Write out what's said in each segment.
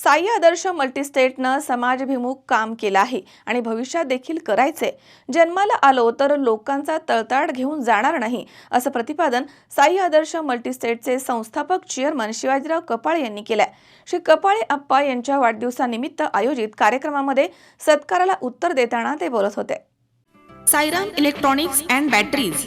साई आदर्श मल्टीस्टेटनं समाजभिमुख काम केलं आहे आणि भविष्यात देखील करायचे जन्माला आलो तर लोकांचा तळताड घेऊन जाणार नाही असं प्रतिपादन साई आदर्श मल्टीस्टेटचे संस्थापक चेअरमन शिवाजीराव कपाळे यांनी केलंय. श्री कपाळे अप्पा यांच्या वाढदिवसानिमित्त आयोजित कार्यक्रमामध्ये सत्काराला उत्तर देताना ते बोलत होते. Sairam electronics and batteries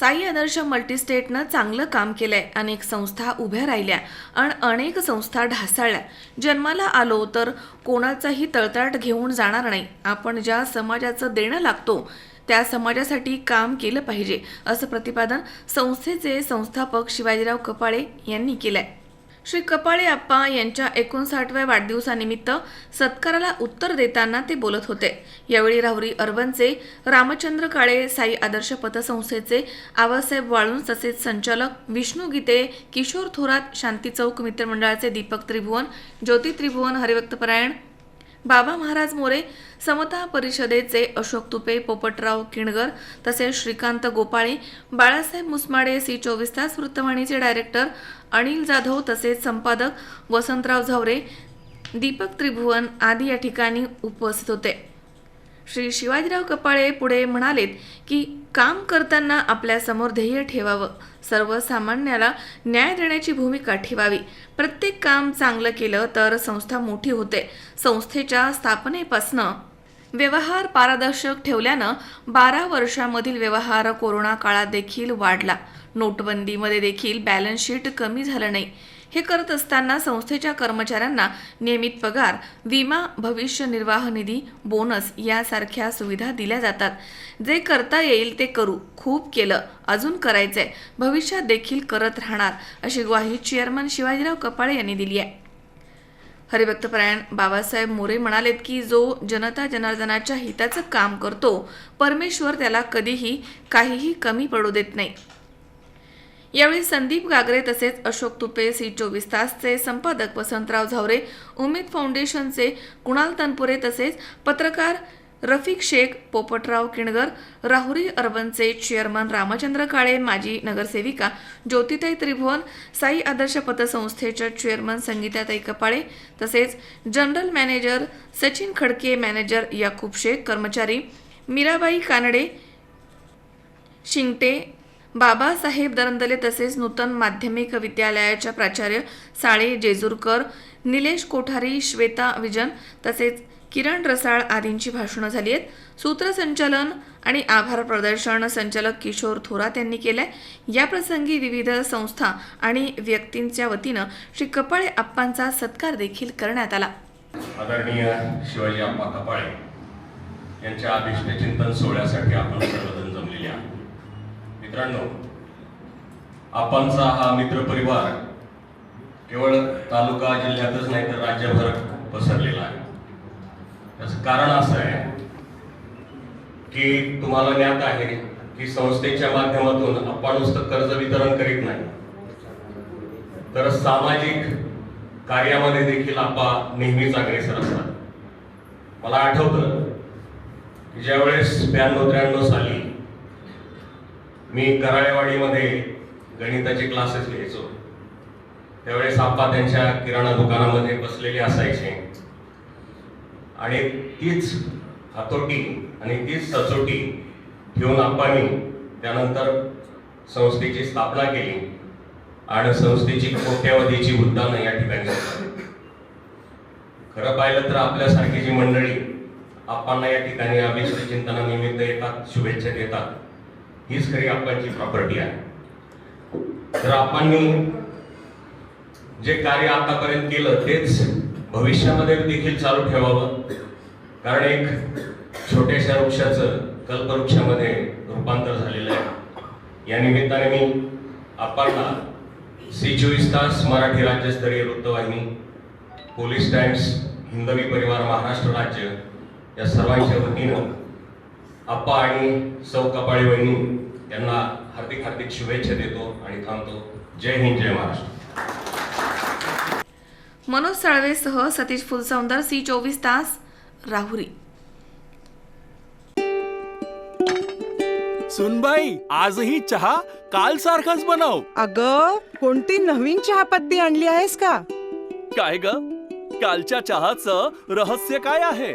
Sai आदर्श मल्टीस्टेटनं चांगलं काम केलंय. अनेक संस्था उभ्या राहिल्या आणि अनेक संस्था ढासळल्या. जन्माला आलो तर कोणाचाही तळताट घेऊन जाणार नाही. आपण ज्या समाजाचं देणं लागतो त्या समाजासाठी काम केलं पाहिजे असं प्रतिपादन संस्थेचे संस्थापक शिवाजीराव कपाळे यांनी केलंय. श्री कपाळे आप्पा यांच्या एकोणसाठव्या वाढदिवसानिमित्त सत्काराला उत्तर देताना ते बोलत होते. यावेळी राहुरी अर्बनचे रामचंद्र काळे साई आदर्श पतसंस्थेचे आबासाहेब वाळून तसेच संचालक विष्णू गीते किशोर थोरात शांती चौक मित्रमंडळाचे दीपक त्रिभुवन ज्योती त्रिभुवन हरिभक्तपरायण बाबा महाराज मोरे समता परिषदेचे अशोक तुपे पोपटराव किणगर तसेच श्रीकांत गोपाळे बाळासाहेब मुसमाडे सी चोवीस तास वृत्तवाहिनीचे डायरेक्टर अनिल जाधव तसेच संपादक वसंतराव झावरे दीपक त्रिभुवन आदी या ठिकाणी उपस्थित होते. श्री शिवाजीराव कपाळे पुढे म्हणालेत की काम करताना आपल्यासमोर ध्येय ठेवावं. सर्वसामान्याला न्याय देण्याची भूमिका ठेवावी. प्रत्येक काम चांगलं केलं तर संस्था मोठी होते. संस्थेच्या स्थापनेपासनं व्यवहार पारदर्शक ठेवल्यानं बारा वर्षामधील व्यवहार कोरोना काळात देखील वाढला. नोटबंदीमध्ये देखील बॅलन्स शीट कमी झालं नाही. हे करत असताना संस्थेच्या कर्मचाऱ्यांना नियमित पगार विमा भविष्य निर्वाह निधी बोनस यासारख्या सुविधा दिल्या जातात. जे करता येईल ते करू खूप केलं अजून करायचंय भविष्यात देखील करत राहणार अशी ग्वाही चेअरमन शिवाजीराव कपाळे यांनी दिली आहे. हरिभक्तपरायण बाबासाहेब मोरे म्हणालेत की जो जनता जनार्दनाच्या हिताचं काम करतो परमेश्वर त्याला कधीही काहीही कमी पडू देत नाही. यावेळी संदीप गागरे तसेच अशोक तुपे सी चोवीस तासचे संपादक वसंतराव झावरे उमेद फाउंडेशनचे कुणाल तनपुरे तसेच पत्रकार रफिक शेख पोपटराव किणगर राहुरी अर्बनचे चेअरमन रामचंद्र काळे माजी नगरसेविका ज्योतिताई त्रिभुवन साई आदर्श पतसंस्थेच्या चेअरमन संगीताताई कपाळे तसेच general manager Sachin Khadke manager Yakub Shaikh कर्मचारी मीराबाई कानडे शिंगटे बाबासाहेब दरंदले तसेच नूतन माध्यमिक विद्यालयाच्या प्राचार्य साळे जेजूरकर निलेश कोठारी श्वेता विजन तसेच किरण रसाळ आदींची भाषणं झाली आहेत. सूत्रसंचालन आणि आभार प्रदर्शन संचालक किशोर थोरात यांनी केलंय. या प्रसंगी विविध संस्था आणि व्यक्तींच्या वतीनं श्री कपाळे आप्पांचा सत्कार देखील करण्यात आला. आदरणीय शिवाजी आप्पा कपाळे यांच्या अभिष्ट चिंतन सोहळ्यासाठी आपण सर्वजण जमलेले आहोत. मित्रांनो आपणचा हा मित्रपरिवार केवळ तालुका जिल्ह्यातच नाही तर राज्यभर पसरलेला आहे. त्याचं कारण असं आहे की तुम्हाला ज्ञात आहे की संस्थेच्या माध्यमातून आपण नुसतं कर्ज वितरण करीत नाही. तर सामाजिक कार्यामध्ये देखील आपा नेहमीच अग्रेसर असतात. मला आठवतं की ज्यावेळेस ब्याण्णव त्र्याण्णव साली मी कराळेवाडीमध्ये गणिताचे क्लासेस घ्यायचो. त्यावेळेस आप्पा त्यांच्या किराणा दुकानामध्ये बसलेले असायचे. आणि तीच हातोटी आणि तीच सचोटी ठेवून आप्पांनी त्यानंतर संस्थेची स्थापना केली आणि संस्थेची कोट्यावधीची उद्दानं या ठिकाणी खरं पाहिलं तर आपल्यासारखी जी मंडळी आप्पांना या ठिकाणी अभिष्ट चिंतनानिमित्त येतात शुभेच्छा देतात हीच खरी आपणची प्रॉपर्टी आहे. तर आपण जे कार्य आतापर्यंत केलं तेच भविष्यामध्ये देखील चालू ठेवावं. कारण एक छोट्याशा वृक्षाचं कल्पवृक्षामध्ये रूपांतर झालेलं आहे. या निमित्ताने मी आपणला सी चोवीस तास मराठी राज्यस्तरीय वृत्तवाहिनी पोलीस टाइम्स हिंदवी परिवार महाराष्ट्र राज्य या सर्वांच्या वतीनं आप्पा आणि सौ कपाळे वहिनी यांना हार्दिक हार्दिक शुभेच्छा देतो आणि थांबतो. जय हिंद जय महाराष्ट्र. मनोज साळवेसह सतीश फुलसौंदर सी चोवीस तास राहुरी. सुनबाई आजही चहा काल सारखाच बनव. अग कोणती नवीन चहापत्ती आणली आहेस का? काय ग? कालच्या चहाचं रहस्य काय आहे?